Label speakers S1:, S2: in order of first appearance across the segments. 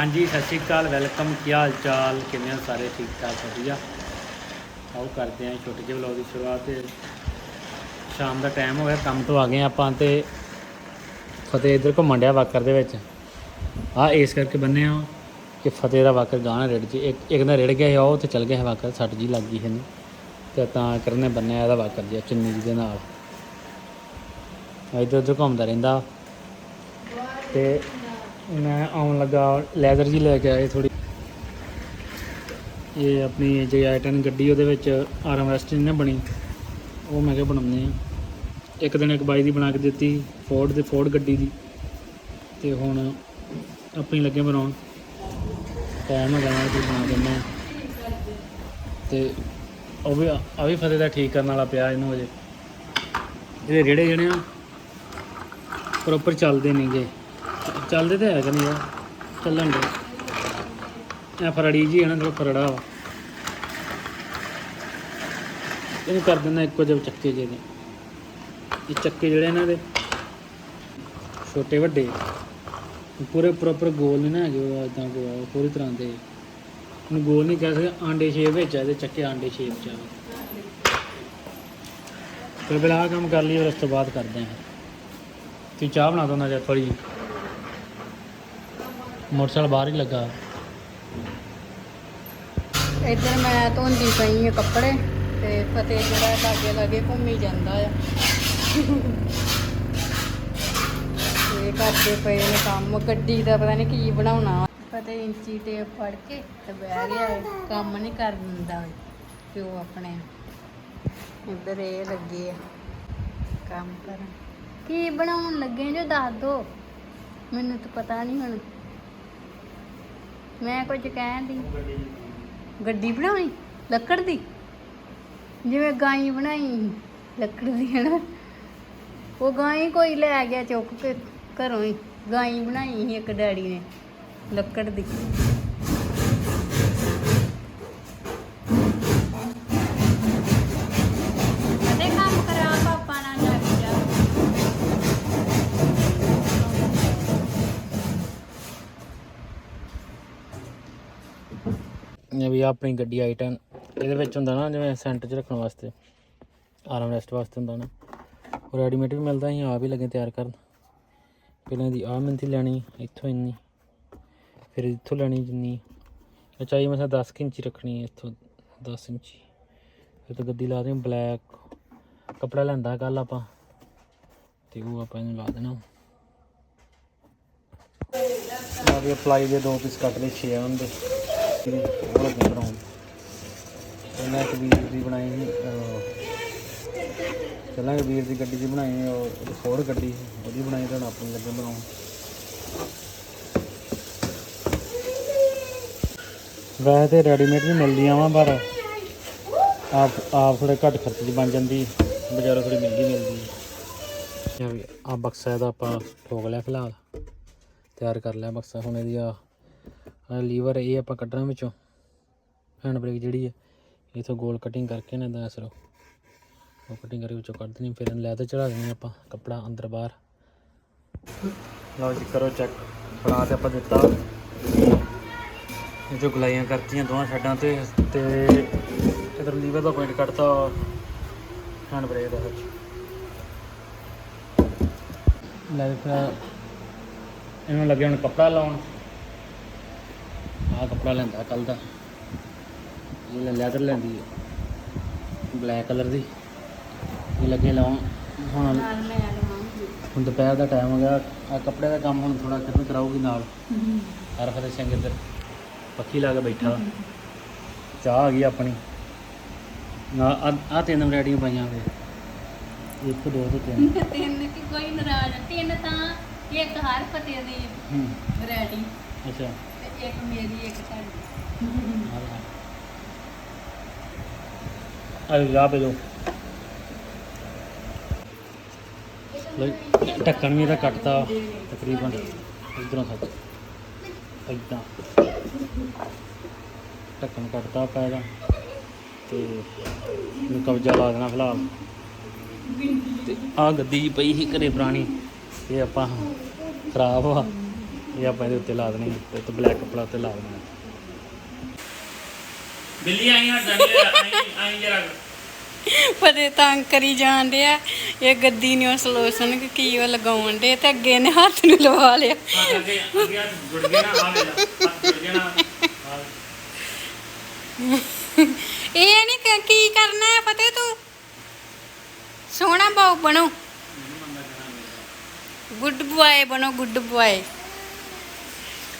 S1: ਹਾਂਜੀ, ਸਤਿ ਸ਼੍ਰੀ ਅਕਾਲ, ਵੈਲਕਮ। ਕੀ ਹਾਲ ਚਾਲ? ਕਿਵੇਂ ਹੋ ਸਾਰੇ? ਠੀਕ ਠਾਕ, ਵਧੀਆ। ਆਓ ਕਰਦੇ ਹਾਂ ਛੋਟੇ ਜਿਹੇ ਵਲੌਗ ਦੀ ਸ਼ੁਰੂਆਤ ਤੇ ਸ਼ਾਮ ਦਾ ਟਾਈਮ ਹੋ ਗਿਆ, ਕੰਮ ਤੋਂ ਆ ਗਏ ਆਪਾਂ ਤੇ ਫਤਿਹ ਇੱਧਰ ਘੁੰਮਣ ਡਿਆ ਵਾਕਰ ਦੇ ਵਿੱਚ। ਆ ਇਸ ਕਰਕੇ ਬੰਨੇ ਆ ਕਿ ਫਤਿਹ ਦਾ ਵਾਕਰ ਗਾਣਾ ਰੇੜ ਜੀ, ਇੱਕ ਇੱਕ ਦਾ ਰੇੜ ਗਿਆ ਸੀ, ਉਹ ਤੇ ਚਲ ਗਿਆ ਸੀ ਵਾਕਰ, ਸੱਟ ਜੀ ਲੱਗ ਗਈ ਇਹਨੂੰ। ਤੇ ਤਾਂ ਕਰਨੇ ਬੰਨਿਆ ਇਹਦਾ ਵਾਕਰ ਜੀ ਚੁੰਨੀ ਜੀ ਦੇ ਨਾਲ। ਇੱਧਰ ਉੱਧਰ ਘੁੰਮਦਾ ਰਹਿੰਦਾ। ਤੇ ਮੈਂ ਆਉਣ ਲੱਗਾ ਲੈਦਰ ਜੀ ਲੈ ਕੇ ਆਏ ਥੋੜੀ ਇਹ ਆਪਣੀ ਜੇ ਆਈਟਨ ਗੱਡੀ ਉਹਦੇ ਵਿੱਚ ਆਰਮ ਰੈਸਟ ਨਹੀਂ ਨਾ ਬਣੀ। ਉਹ ਮੈਂ ਕਿਹਾ ਬਣਾਉਂਦੇ ਆ ਇੱਕ ਦਿਨ ਇੱਕ ਬਾਈ ਦੀ ਬਣਾ ਕੇ ਦਿੱਤੀ ਫੋਰਡ ਦੇ ਫੋਰਡ ਗੱਡੀ ਦੀ। ਤੇ ਹੁਣ ਆਪਣੀ ਲੱਗੇ ਬਣਾਉਣ। ਟਾਈਮ ਹੋ ਜਾਣਾ ਕਿ ਬਣਾ ਦਿੰਦੇ ਆ ਤੇ ਉਹ ਵੀ, ਆ ਵੀ ਫਤਿਹ ਦਾ ਠੀਕ ਕਰਨ ਵਾਲਾ ਪਿਆ ਇਹਨੂੰ ਅਜੇ ਇਹਦੇ ਰੇੜੇ ਜਿਹੜੇ ਆ ਪ੍ਰੋਪਰ ਚੱਲਦੇ ਨਹੀਂਗੇ ਚੱਲਦੇ ਤਾਂ ਹੈਗਾ ਨਹੀਂ ਯਾਰ ਚੱਲਣ ਦੇ। ਇਹ ਫਰੜੀ ਜੀ ਹੈ ਨਾ ਫਰੜਾ ਵਾ। ਇਹਨੂੰ ਕਰ ਦਿੰਦਾ ਇੱਕੋ ਜਿਹੇ ਚੱਕੇ ਜਿਹੇ ਨੇ। ਇਹ ਚੱਕੇ ਜਿਹੜੇ ਇਹਨਾਂ ਦੇ, ਛੋਟੇ ਵੱਡੇ। ਪੂਰੇ ਪ੍ਰੋਪਰ ਗੋਲ ਨਹੀਂ ਨਾ ਹੈਗੇ, ਉਹ ਇਦਾਂ ਕੋ ਪੂਰੀ ਤਰ੍ਹਾਂ ਦੇ। ਉਹਨੂੰ ਗੋਲ ਨਹੀਂ ਕਹਿ ਸਕਦੇ, ਆਂਡੇ ਸ਼ੇਪ ਵਿੱਚ ਆ, ਇਹਦੇ ਚੱਕੇ ਆਂਡੇ ਸ਼ੇਪ ਚ ਆ। ਫਿਰ ਬਿਲਾ ਕੰਮ ਕਰ ਲਈ ਉਸ ਤੋਂ ਬਾਅਦ ਕਰਦੇ ਹਾਂ ਤੂੰ ਚਾਹ ਬਣਾ ਦੋ ਨਾ ਜਾਂ ਥੋੜੀ ਮੋਟਰਸਾਈਕਲ ਬਾਹਰ ਹੀ ਲੱਗਾ।
S2: ਇੱਧਰ ਮੈਂ ਧੋਂਦੀ ਪਈ ਆ ਕੱਪੜੇ ਤੇ ਫਤਿਹ ਜਿਹੜਾ ਲਾਗੇ ਲਾਗੇ ਘੁੰਮੀ ਜਾਂਦਾ ਆ। ਤੇ ਕਰਦੇ ਪਏ ਨੇ ਕੰਮ, ਗੱਡੀ ਦਾ ਪਤਾ ਨਹੀਂ ਕੀ ਬਣਾਉਣਾ ਫਤਿਹ ਇੰਚੀ ਟੇਪ ਫੜ ਕੇ ਤੇ ਬਹਿ ਗਿਆ ਹੈ। ਕੰਮ ਨਹੀਂ ਕਰ ਦਿੰਦਾ ਪਿਓ ਆਪਣੇ ਇੱਧਰ ਇਹ ਲੱਗੇ ਆ ਕੰਮ ਕਰਨ। ਕੀ ਬਣਾਉਣ ਲੱਗੇ ਜੋ ਦੱਸ ਦੋ, ਮੈਨੂੰ ਤਾਂ ਪਤਾ ਨਹੀਂ ਹੁਣ। ਮੈਂ ਕੁਝ ਕਹਿਣ ਦੀ। ਗੱਡੀ ਬਣਾਉਣੀ? ਲੱਕੜ ਦੀ? ਜਿਵੇਂ ਗਾਈ ਬਣਾਈ ਲੱਕੜ ਦੀ ਹੈ ਨਾ ਉਹ ਗਾਈ ਕੋਈ ਲੈ ਗਿਆ ਚੁੱਕ ਕੇ ਘਰੋਂ ਹੀ। ਗਾਈ ਬਣਾਈ ਸੀ ਇੱਕ ਡੈਡੀ ਨੇ, ਲੱਕੜ ਦੀ ਅਤੇ ਕੰਮ ਕਰਾ ਪਾਪਾ ਨਾਲ ਜਾ ਕੇ ਜਾ
S1: ਇਹ ਵੀ ਆਪਣੀ ਗੱਡੀ ਆਈਟਨ ਇਹਦੇ ਵਿੱਚ ਹੁੰਦਾ ਨਾ, ਜਿਵੇਂ ਸੈਂਟਰ 'ਚ ਰੱਖਣ ਵਾਸਤੇ ਆਰਾਮ ਰੈਸਟ ਵਾਸਤੇ ਹੁੰਦਾ ਨਾ, ਉਹ ਰੈਡੀਮੇਡ ਵੀ ਮਿਲਦਾ ਅਸੀਂ ਆਪ ਹੀ ਲੱਗੇ ਤਿਆਰ ਕਰਨ। ਪਹਿਲਾਂ ਦੀ ਆਹ ਮਿੰਤੀ ਲੈਣੀ, ਇੱਥੋਂ ਇੰਨੀ, ਫਿਰ ਇੱਥੋਂ ਲੈਣੀ ਜਿੰਨੀ। ਉਚਾਈ ਮਸਾਂ 10 ਕੁ ਇੰਚੀ ਰੱਖਣੀ ਇੱਥੋਂ 10 ਇੰਚੀ। ਫਿਰ ਤਾਂ ਗੱਦੀ ਲਾ ਦੇ ਬਲੈਕ ਕਪੜਾ ਲੈਂਦਾ ਕੱਲ ਆਪਾਂ, ਤੇ ਉਹ ਆਪਾਂ ਇਹਨੂੰ ਲਾ ਦੇਣਾ। ਆ ਵੀ ਅਪਲਾਈ ਦੇ ਦੋ ਪੀਸ ਕੱਟ ਲਏ 6 ਐਮ ਦੇ ਉਹ ਲੱਗੇ ਬਣਾਉਣ। ਪਹਿਲਾਂ ਵੀਰ ਦੀ ਬਣਾਈ ਸੀ ਅਹ, ਪਹਿਲਾਂ ਵੀਰ ਦੀ ਗੱਡੀ ਦੀ ਬਣਾਈ ਸੀ, ਉਹ ਫੋਰਡ ਗੱਡੀ ਉਹਦੀ ਬਣਾਈ ਤਾਂ ਆਪਣੀ ਲੱਗੇ ਬਣਾਉਣ। ਵੈਸੇ ਤੇ ਰੈਡੀਮੇਡ ਵੀ ਮਿਲਦੀਆਂ ਵਾ ਪਰ ਆਪ ਆਪ ਥੋੜੇ ਘੱਟ ਖਰਚੇ 'ਚ ਬਣ ਜਾਂਦੀ ਬਾਜ਼ਾਰੋਂ ਥੋੜੀ ਮਹਿੰਗੀ ਮਿਲਦੀ। ਹੈ ਆ ਬਕਸਾ ਇਹਦਾ ਆਪਾਂ ਠੋਕ ਲਿਆ ਫਿਲਹਾਲ ਤਿਆਰ ਕਰ ਲਿਆ ਬਕਸਾ ਹੁਣ ਇਹਦੀ ਆ ਲੀਵਰ ਇਹ ਆਪਾਂ ਕੱਢਣਾ ਵਿੱਚੋਂ ਹੈਂਡ ਬ੍ਰੇਕ ਜਿਹੜੀ ਹੈ ਇਥੋਂ ਗੋਲ ਕਟਿੰਗ ਕਰਕੇ ਨਾ ਦਾ ਅਸਰੋ। ਉਹ ਕਟਿੰਗ ਕਰਕੇ ਵਿੱਚੋਂ ਕੱਢ ਦੇਣੀ, ਫਿਰ ਲੈਦਰ ਚੜਾ ਦੇਣੀ ਆਪਾਂ, ਕੱਪੜਾ ਅੰਦਰ ਬਾਹਰ। ਲਓ ਜੀ, ਕਰੋ ਚੈੱਕ ਬਣਾ ਤੇ ਆਪਾਂ ਦਿੱਤਾ। ਇਹ ਜੋ ਗਲਾਈਆਂ ਕਰਤੀਆਂ ਦੋਹਾਂ ਸਾਈਡਾਂ ਤੇ ਤੇ ਇਧਰ ਲੀਵਰ ਦਾ ਪੁਆਇੰਟ ਕੱਢਤਾ ਹੈਂਡ ਬ੍ਰੇਕ ਦਾ ਵਿੱਚ ਲੈ ਇਹਨੂੰ ਲੱਗੇ ਹੁਣ ਕੱਪੜਾ ਲਾਉਣ। ਆਹ ਕੱਪੜਾ ਲੈਂਦਾ ਕੱਲ ਦਾ। ਇਹ ਲੈਦਰ ਲੈਂਦੀ ਹੈ ਬਲੈਕ ਕਲਰ ਦੀ। ਇਹ ਲੱਗੇ ਲਾਉਣ। ਹੁਣ
S2: ਨਾਲ ਮੈਂ ਲਵਾਂਗੀ
S1: ਹੁਣ ਦੁਪਹਿਰ ਦਾ ਟਾਈਮ ਹੋ ਗਿਆ ਆ ਕੱਪੜੇ ਦਾ ਕੰਮ ਹੁਣ ਥੋੜਾ ਕਿਰਨ ਕਰਾਉਗੀ ਨਾਲ। ਹਰ ਫਤਿਹ ਸਿੰਘ ਇੱਧਰ। ਪੱਖੀ ਲਾ ਕੇ ਬੈਠਾ। ਚਾਹ ਆ ਗਈ ਆਪਣੀ। ਨਾ ਆ ਤਿੰਨ ਵੈਰਾਈਟੀਆਂ ਪਾਈਆਂ ਹੋਏ ਇੱਕ ਦੋ ਤੇ ਤਿੰਨ।
S2: ਤਿੰਨ ਕਿ ਕੋਈ ਨਾਰਾਜ਼ ਤਿੰਨ ਤਾਂ ਇੱਕ ਹਰ ਫਤਿਹ ਦੀ ਵੈਰਾਈਟੀ
S1: ਅੱਛਾ।
S2: ਇੱਕ ਮੇਰੀ ਇੱਕ ਤੁਹਾਡੀ।
S1: ਪੇ ਦੋ ਢੱਕਣ ਵੀ ਇਹਦਾ ਕੱਟਤਾ ਤਕਰੀਬਨ ਇਧਰੋਂ ਸੱਚ। ਇਦਾਂ ਢੱਕਣ ਕੱਟਤਾ ਆਪਾਂ ਇਹਦਾ ਤੇ ਇਹਨੂੰ ਕਬਜ਼ਾ ਲਾ ਦੇਣਾ ਫਿਲਹਾਲ। ਤੇ ਆ ਗੱਦੀ ਪਈ ਸੀ ਘਰੇ ਪੁਰਾਣੀ ਇਹ ਆਪਾਂ ਖਰਾਬ ਆ। ਇਹ ਆਪਾਂ ਇਹਦੇ ਉੱਤੇ ਲਾ ਦੇਣੇ ਤੇ ਉੱਤੇ ਬਲੈਕ ਕੱਪੜਾ ਉੱਤੇ ਲਾ ਦੇਣਾ ਬਿੱਲੀ ਆਈ ਹਟ ਜਾਣੀ ਆਈ ਆਈ ਜਰਾ
S2: ਪਤੇ ਤੰਗ ਕਰੀ ਜਾਂਦੇ ਆ ਇਹ ਗੱਦੀ ਨੂੰ ਸਲੋਸ਼ਨ ਕਿ ਕੀ ਉਹ ਲਗਾਉਣ ਦੇ ਤੇ ਅੱਗੇ ਨੇ ਹੱਥ ਨੂੰ ਲਵਾ ਲਿਆ।
S1: ਹੱਥ ਅੱਗੇ ਅੱਗੇ ਹੱਥ ਜੁੜ ਗਿਆ ਨਾ ਆ ਵੇਲਾ ਹੱਥ ਜੁੜ ਗਿਆ ਨਾ ਆਹ।
S2: ਇਹ ਨਹੀਂ ਕੀ ਕਰਨਾ ਹੈ ਫਤਿਹ ਤੂੰ? ਸੋਹਣਾ ਬਾਉ ਬਣੋ। ਗੁੱਡ ਬੁਆਏ ਬਣੋ ਗੁੱਡ ਬੁਆਏ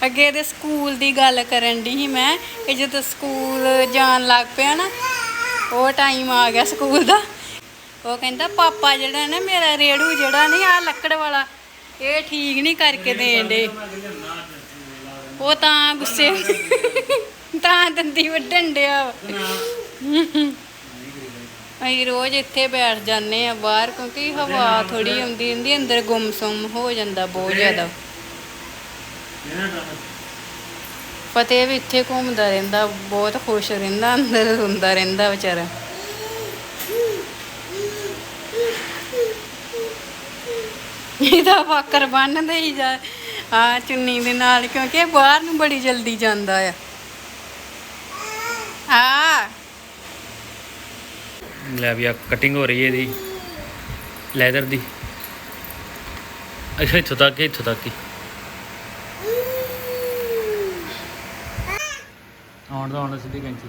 S2: ਅੱਗੇ ਦੇ ਸਕੂਲ ਦੀ ਗੱਲ ਕਰਨ ਦੀ ਸੀ ਮੈਂ, ਕਿ ਜਦੋਂ ਸਕੂਲ ਜਾਣ ਲੱਗ ਪਿਆ ਨਾ, ਉਹ ਟਾਈਮ ਆ ਗਿਆ ਸਕੂਲ ਦਾ। ਉਹ ਕਹਿੰਦਾ, ਪਾਪਾ ਜਿਹੜਾ ਨਾ ਮੇਰਾ ਰੇੜੂ ਜਿਹੜਾ ਨਹੀਂ ਆ ਲੱਕੜ ਵਾਲਾ, ਇਹ ਠੀਕ ਨਹੀਂ ਕਰਕੇ ਦੇਣ ਦੇ ਉਹ ਤਾਂ ਗੁੱਸੇ ਤਾਂ ਦੰਦੀ ਵੱਢਣ ਡਿਆ ਵਾ। ਅਸੀਂ ਰੋਜ਼ ਇੱਥੇ ਬੈਠ ਜਾਂਦੇ ਆ ਬਾਹਰ, ਕਿਉਂਕਿ ਹਵਾ ਥੋੜੀ ਆਉਂਦੀ ਹੁੰਦੀ, ਅੰਦਰ ਗੁੰਮਸੁੰਮ ਹੋ ਜਾਂਦਾ ਬਹੁਤ ਜ਼ਿਆਦਾ। ਫਤਿਹ ਵੀ ਇੱਥੇ ਘੁੰਮਦਾ ਰਹਿੰਦਾ, ਬਹੁਤ ਖੁਸ਼ ਰਹਿੰਦਾ, ਅੰਦਰ ਰੋਂਦਾ ਰਹਿੰਦਾ ਵਿਚਾਰਾ। ਇਹਦਾ ਫਾਕਰ ਬੰਨਦੇ ਹੀ ਜਾ ਆ ਚੁੰਨੀ ਦੇ ਨਾਲ, ਕਿਉਂਕਿ ਬਾਹਰ ਨੂੰ ਬੜੀ ਜਲਦੀ ਜਾਂਦਾ ਆ। ਆ
S1: ਲੈ ਵੀ ਆ ਕਟਿੰਗ ਹੋ ਰਹੀ ਹੈ ਇਹਦੀ। ਲੈਦਰ ਦੀ। ਅੱਛਾ, ਇੱਥੋਂ ਤੱਕ ਇੱਥੋਂ ਤੱਕ ਹੀ। ਆਉਣ ਦਾ ਆਉਣ ਦਾ ਸਿੱਧੀ ਕੈਂਚੀ।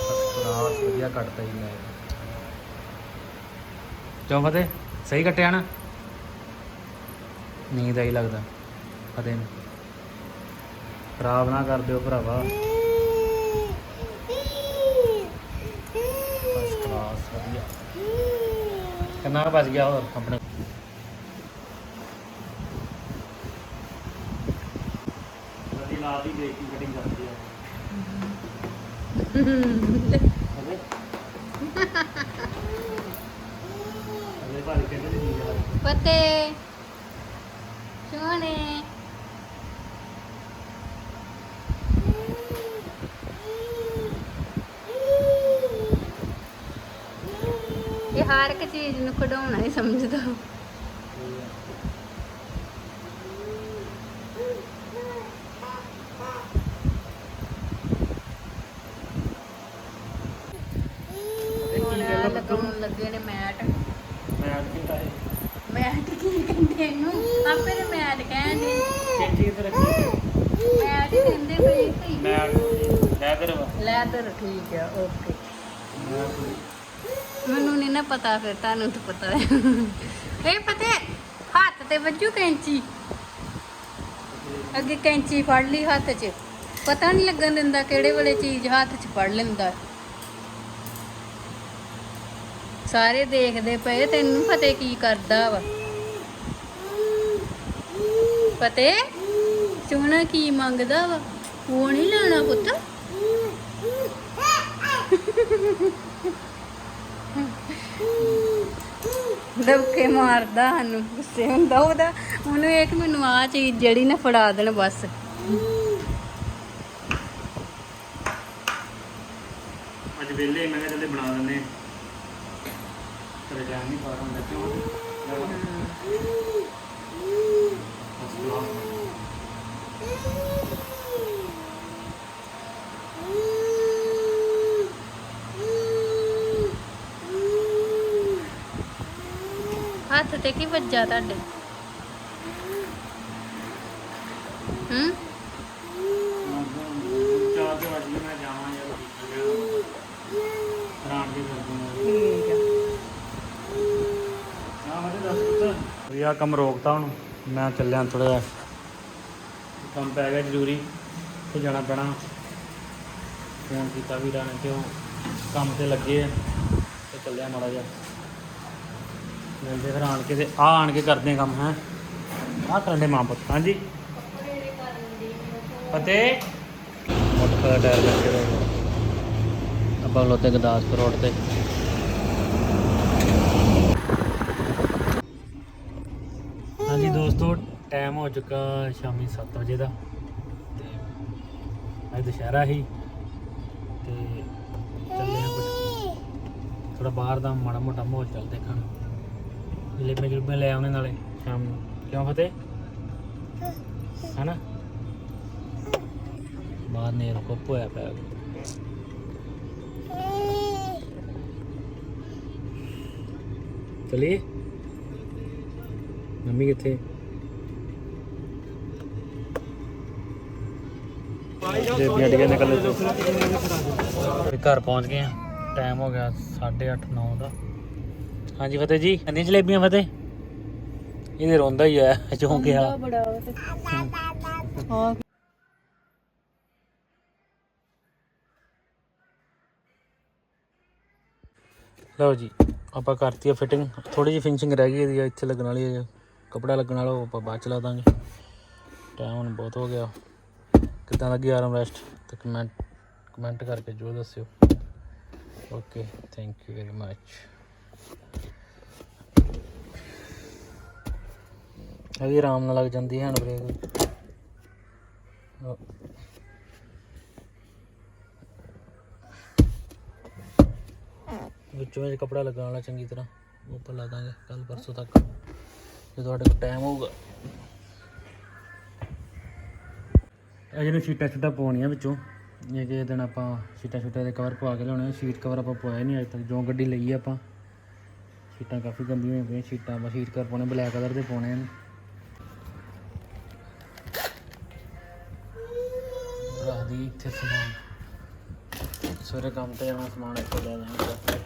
S1: ਫਸਕਲਾਸ ਵਧੀਆ ਕੱਟਦਾ ਹੀ ਲੈ ਕਿਉਂ ਫਤਿਹ, ਸਹੀ ਕੱਟਿਆ ਨਾ? ਨੀਂਦ ਆਈ ਲੱਗਦਾ, ਫਤਿਹ ਨੂੰ। ਖਰਾਬ ਨਾ ਕਰ ਦਿਓ ਭਰਾਵਾ। ਫਸਟ ਕਲਾਸ ਵਧੀਆ। ਕਿੰਨਾ ਬਚ ਗਿਆ ਹੋਰ ਆਪਣੇ? ਵਧੀਆ ਲਾ ਦੇਖ ਕੇ ਕਟਿੰਗ ਕਰਦੀ ਆ। ਅਰੇ ਅਰੇ ਭਾਈ ਕਹਿੰਦੇ ਨਹੀਂ ਯਾਰ
S2: ਫਤਿਹ ਸੋਹਣੇ। ਇਹ ਹਰ ਇੱਕ ਚੀਜ਼ ਨੂੰ ਕਢਾਉਣਾ ਹੀ ਸਮਝਦਾ ਹੁਣ ਲਗਾਉਣ ਲੱਗੇ ਨੇ ਮੈਟ।
S1: ਮੈਂ ਅੱਜ ਕਿੰਤਾ ਹੈ?
S2: ਮੈਟ ਕੀ ਕਹਿੰਦੇ ਇਹਨੂੰ? ਆਪੇ ਤੇ ਮੈਟ ਕਹਿੰਦੇ
S1: ਕੈਂਚੀ ਕਿੱਥੇ ਰੱਖੀ
S2: ਮੈਟ ਕਹਿੰਦੇ ਸੀ।
S1: ਮੈਂ ਲੈਦਰ ਵਾ।
S2: ਲੈਦਰ ਠੀਕ ਆ ਓਕੇ। ਮੈਨੂੰ ਨਹੀਂ ਨਾ ਪਤਾ ਫਿਰ ਤੁਹਾਨੂੰ ਤਾਂ ਪਤਾ ਹੈ। ਇਹ ਪਤਾ ਹੱਥ ਤੇ ਵੱਜੂ ਕੈਂਚੀ? ਅੱਗੇ ਕੈਂਚੀ ਫੜ ਲਈ ਹੱਥ 'ਚ। ਪਤਾ ਨਹੀਂ ਲੱਗਣ ਦਿੰਦਾ ਕਿਹੜੇ ਵੇਲੇ ਚੀਜ਼ ਹੱਥ 'ਚ ਫੜ ਲੈਂਦਾ। ਸਾਰੇ ਦੇਖਦੇ ਪਏ, ਤੈਨੂੰ ਫਤਿਹ ਕੀ ਕਰਦਾ ਵਾ? ਫਤਿਹ ਸੋਹਣਾ ਕੀ ਮੰਗਦਾ ਵਾ? ਉਹ ਨਹੀਂ ਲੈਣਾ ਪੁੱਤ? ਦਬਕੇ ਮਾਰਦਾ ਸਾਨੂੰ, ਗੁੱਸੇ ਹੁੰਦਾ ਉਹਦਾ। ਉਹਨੂੰ ਇਹ ਕਿ ਮੈਨੂੰ ਆ ਚੀਜ਼ ਜਿਹੜੀ ਨਾ ਫੜਾ ਦੇਣ ਬਸ।
S1: ਅੱਜ ਵੇਲੇ ਮੈਂ ਕਿਹਾ ਚੱਲੇ ਬਣਾ ਦਿੰਦੇ ਤੇਰੇ ਹੁੰਦਾ ਕਿਉਂ
S2: ਹੱਥ ਤੇ ਕੀ ਵੱਜਾ ਤੁਹਾਡੇ ਹੂੰ
S1: ਚਾਰ ਦੇ ਵਜੇ ਮੈਂ ਜਾਵਾਂ ਯਾਰ ਰਾਮ ਦੀ ਕਰਦੀ
S2: ਠੀਕ ਆ
S1: ਹਾਂ ਮੈਂ ਦੱਸ ਪੁੱਤ ਆ, ਕੰਮ ਰੋਕਤਾ ਹੁਣ ਮੈਂ ਚੱਲਿਆ ਥੋੜਾ ਜਿਹਾ। ਕੰਮ ਪੈ ਗਿਆ ਜ਼ਰੂਰੀ ਤੇ ਜਾਣਾ ਪੈਣਾ। ਫੋਨ ਕੀਤਾ ਵੀਰਾਂ ਨੇ ਕਿ ਉਹ ਕੰਮ ਤੇ ਲੱਗੇ ਆ, ਤੇ ਚੱਲਿਆ ਮਾੜਾ ਜਿਹਾ। ਮਿਲਦੇ ਫਿਰ ਆਣ ਕੇ ਤੇ ਆ, ਆਣ ਕੇ ਕਰਦੇ ਕੰਮ, ਹੈ। ਆ ਕਰਨ ਦੇ ਮਾਂ ਪੁੱਤ, ਹਾਂਜੀ। ਫਤਿਹ ਮੋਟਰ ਦਾ ਟਾਇਰ ਲੱਗੇ ਹੋਏ ਆਪਾਂ ਲੋਤੇ ਗਦਾਸਪੁਰ ਰੋਡ ਤੇ ਹਾਂਜੀ ਦੋਸਤੋ ਟਾਈਮ ਹੋ ਚੁੱਕਾ ਸ਼ਾਮੀ 7 ਵਜੇ ਦਾ। ਤੇ ਅੱਜ ਦੁਸ਼ਹਿਰਾ ਹੀ। ਤੇ ਚੱਲੇ ਆ ਕੁਝ ਥੋੜਾ ਬਾਹਰ ਦਾ ਮਾੜਾ ਮੋਟਾ ਮਾਹੌਲ ਚੱਲ ਦੇਖਣ ਜਲੇਬੀਆਂ ਜਲੂਬੀਆਂ ਲੈ ਆਉਣੇ ਨਾਲੇ ਸ਼ਾਮ ਨੂੰ। ਕਿਉਂ ਫਤਿਹ? ਹਨਾ? ਬਾਹਰ ਨੇ ਕੋਪ ਹੋਇਆ ਪਿਆ। ਚਲੀਏ? ਮੰਮੀ ਕਿੱਥੇ? ਬੇਬੀਆਂ ਡਿਗੇ ਨਿਕਲ ਤੇ ਘਰ ਪਹੁੰਚ ਗਏ ਆ। ਟਾਈਮ ਹੋ ਗਿਆ 8:30 9 ਦਾ। ਹਾਂਜੀ ਫਤਿਹ ਜੀ ਅੰਨੀ ਜਲੇਬੀਆਂ ਫਤਿਹ? ਇਹਦੇ ਰੋਂਦਾ ਹੀ ਆ ਚੌਂਕਿਆ
S2: ਬੜਾ ਹਾਂ।
S1: ਲਓ ਜੀ ਆਪਾਂ ਕਰਤੀ ਆ ਫਿਟਿੰਗ ਥੋੜੀ ਜਿਹੀ ਫਿਨਿਸ਼ਿੰਗ ਰਹਿ ਗਈ ਇਹਦੀ ਇੱਥੇ ਲੱਗਣ ਵਾਲੀ ਹੈ ਕਪੜਾ ਲੱਗਣ ਵਾਲਾ ਉਹ ਆਪਾਂ ਬਾਅਦ ਚ ਲਾ ਦਾਂਗੇ। ਟਾਈਮ ਹੁਣ ਬਹੁਤ ਹੋ ਗਿਆ। ਕਿੱਦਾਂ ਲੱਗੀ ਆਰਮ ਰੈਸਟ ਤੇ ਕਮੈਂਟ ਕਮੈਂਟ ਕਰਕੇ ਜੋ ਦੱਸਿਓ। Okay thank you very much ਇਹ ਵੀ ਆਰਾਮ ਨਾਲ ਲੱਗ ਜਾਂਦੀ ਹੈ ਹੈਂਡ ਬ੍ਰੇਕ oh। ਵਿੱਚੋਂ ਵਿੱਚ ਕਪੜਾ ਲਗਾਉਣ ਵਾਲਾ ਚੰਗੀ ਤਰ੍ਹਾਂ, ਉੱਪਰ ਲਾ ਦਾਂਗੇ ਕੱਲ ਪਰਸੋਂ ਤੱਕ। ਜੇ ਤੁਹਾਡੇ ਕੋਲ ਟਾਈਮ ਹੋਊਗਾ। ਇਹ ਜਿਹਨੂੰ ਸ਼ੀਟਾਂ ਸ਼ੂਟਾਂ ਪਾਉਣੀਆਂ ਵਿੱਚੋਂ, ਇਹ ਕਿ ਦਿਨ ਆਪਾਂ ਸ਼ੀਟਾਂ ਸ਼ੂਟਾਂ ਦੇ ਕਵਰ ਪਵਾ ਕੇ ਲਿਆਉਣੇ ਸ਼ੀਟ ਕਵਰ ਆਪਾਂ ਪਵਾਇਆ ਨਹੀਂ ਅਜੇ ਤੱਕ, ਜੋ ਗੱਡੀ ਲਈ ਆਪਾਂ। ਸ਼ੀਟਾਂ ਕਾਫੀ ਗੰਦੀਆਂ ਹੋਈਆਂ ਪਈਆਂ, ਸ਼ੀਟਾਂ ਆਪਾਂ ਸ਼ੀਟ ਕਵਰ ਪਾਉਣੇ ਬਲੈਕ ਕਲਰ ਦੇ ਪਾਉਣੇ ਨੇ। ਰੱਖਦੀ ਇੱਥੇ ਸਮਾਨ। ਸਵੇਰੇ ਕੰਮ ਤੇ ਜਾਣਾ, ਸਮਾਨ ਇੱਥੇ ਲੈ ਜਾਣਾ।